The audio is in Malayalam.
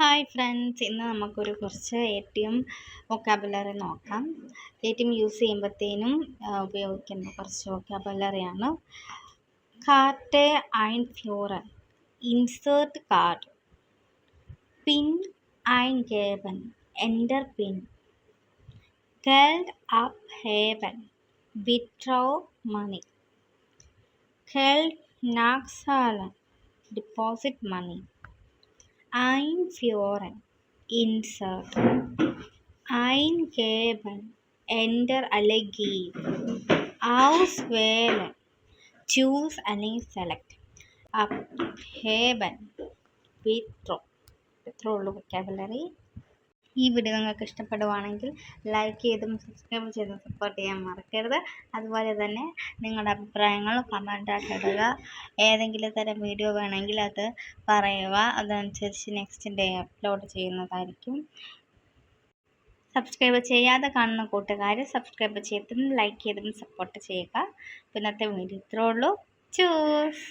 ഹായ് ഫ്രണ്ട്സ് ഇന്ന് നമുക്കൊരു കുറച്ച് എ ടി എം വൊക്കാബുലറി നോക്കാം. എ ടി എം യൂസ് ചെയ്യുമ്പോഴത്തേനും ഉപയോഗിക്കുന്ന കുറച്ച് വൊക്കാബുലറിയാണ് കാർട്ട് അയൺ ഫ്യൂറൻ ഇൻസേർട്ട് കാർഡ് പിൻ ഐൻ ഗേവൻ എന്റർ പിൻ കേൾഡ് അപ്പ് ഹേവൻ വിഡ്രോ മണി കേൾഡ് നാക്സാലൻ deposit money einführen insert eingeben enter അല്ലെങ്കിൽ give auswählen choose അല്ലെങ്കിൽ select abheben withdraw ഇത്രേ ഉള്ളൂ വൊക്കാബുലറി ഈ വീഡിയോ നിങ്ങൾക്ക് ഇഷ്ടപ്പെടുവാണെങ്കിൽ ലൈക്ക് ചെയ്തും സബ്സ്ക്രൈബ് ചെയ്തും സപ്പോർട്ട് ചെയ്യാൻ മറക്കരുത്. അതുപോലെ തന്നെ നിങ്ങളുടെ അഭിപ്രായങ്ങൾ കമന്റായിട്ട് ഇടുക. ഏതെങ്കിലും തരം വീഡിയോ വേണമെങ്കിൽ അത് പറയുക. അതനുസരിച്ച് നെക്സ്റ്റ് ഡേ അപ്ലോഡ് ചെയ്യുന്നതായിരിക്കും. സബ്സ്ക്രൈബ് ചെയ്യാതെ കാണുന്ന കൂട്ടുകാർ സബ്സ്ക്രൈബ് ചെയ്തും ലൈക്ക് ചെയ്തും സപ്പോർട്ട് ചെയ്യുക. ഇന്നത്തെ വീഡിയോ ഇത്രേ ഉള്ളൂ. ചൂസ്